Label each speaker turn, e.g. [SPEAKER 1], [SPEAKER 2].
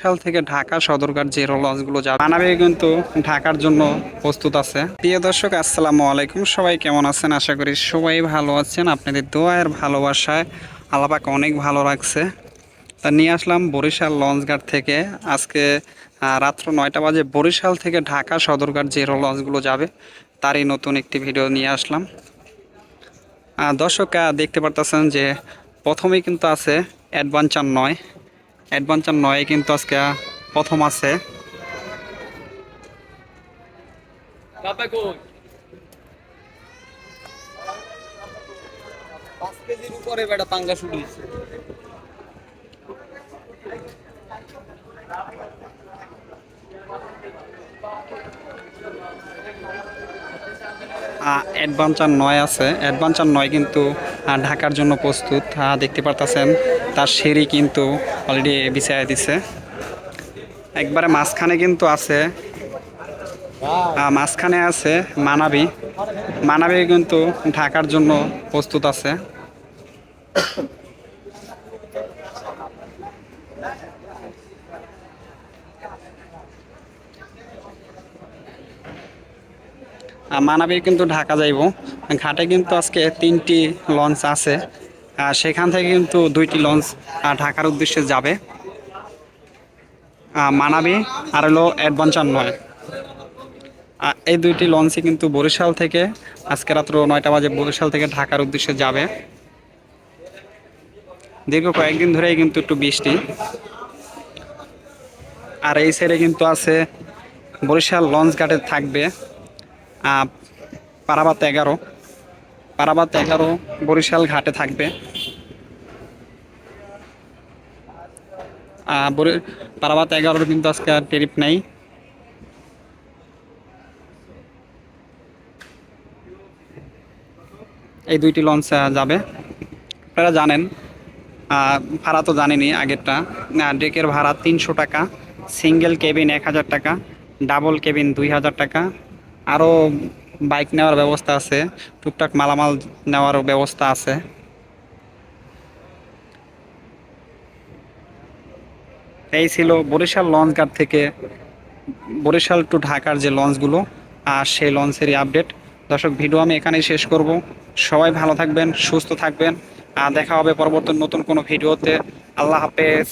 [SPEAKER 1] সাল থেকে ঢাকা সদরঘাট যে লঞ্চগুলো যাবে, মানাবে কিন্তু ঢাকার জন্য প্রস্তুত আছে। প্রিয় দর্শক, আসসালামু আলাইকুম। সবাই কেমন আছেন? আশা করি সবাই ভালো আছেন। আপনাদের দোয়ার ভালোবাসায় আলাপাক অনেক ভালো লাগছে তা নিয়ে আসলাম বরিশাল লঞ্চঘাট থেকে। আজকে রাত্র নয়টা বাজে বরিশাল থেকে ঢাকা সদরঘাট যে লঞ্চগুলো যাবে, তারই নতুন একটি ভিডিও নিয়ে আসলাম। দর্শক দেখতে পারতেছেন যে প্রথমেই কিন্তু আছে অ্যাডভেঞ্চার নয়। অ্যাডভেঞ্চার নয় কিন্তু আজকে প্রথম আছে। অ্যাডভেঞ্চার নয় আছে। অ্যাডভেঞ্চার নয় কিন্তু ঢাকার জন্য প্রস্তুত। দেখতে পারতেছেন তার সিঁড়ি কিন্তু অলরেডি বিছাই দিছে। একবারে মাঝখানে কিন্তু আছে। মাঝখানে আছে মানাবি। মানাবি কিন্তু ঢাকার জন্য প্রস্তুত আছে। মানাবি কিন্তু ঢাকা যাইব। ঘাটে কিন্তু আজকে তিনটি লঞ্চ আছে। সেখান থেকে কিন্তু দুইটি লঞ্চ ঢাকার উদ্দেশ্যে যাবে। মানাবি আর হলো অ্যাডভেঞ্চার নয়। এই দুইটি লঞ্চই কিন্তু বরিশাল থেকে আজকে রাত্র নয়টা বাজে বরিশাল থেকে ঢাকার উদ্দেশ্যে যাবে। দীর্ঘ কয়েকদিন ধরেই কিন্তু একটু বৃষ্টি। আর এই সাইডে কিন্তু আছে বরিশাল লঞ্চ ঘাটে থাকবে পারাবাত এগারো। পারাবাত এগারো, বরিশাল ঘাটে থাকবে। পারাবাত এগারোর কিন্তু আজকে আর টেরিফ নেই। এই দুইটি লঞ্চ যাবে। আপনারা জানেন ভাড়া তো জানেনি আগেরটা। ডেকের ভাড়া তিনশো টাকা সিঙ্গেল কেবিন এক হাজার টাকা ডাবল কেবিন দুই হাজার টাকা। আরও বাইক নেওয়ার ব্যবস্থা আছে, টুকটাক মালামাল নেওয়ার ব্যবস্থা আছে। এই ছিল বরিশাল লঞ্চ ঘাট থেকে, বরিশাল টু ঢাকার যে লঞ্চগুলো আর সেই লঞ্চেরই আপডেট দর্শক ভিডিও আমি এখানেই শেষ করব। সবাই ভালো থাকবেন, সুস্থ থাকবেন, আর দেখা হবে পরবর্তী নতুন কোনো ভিডিওতে আল্লাহ হাফেজ।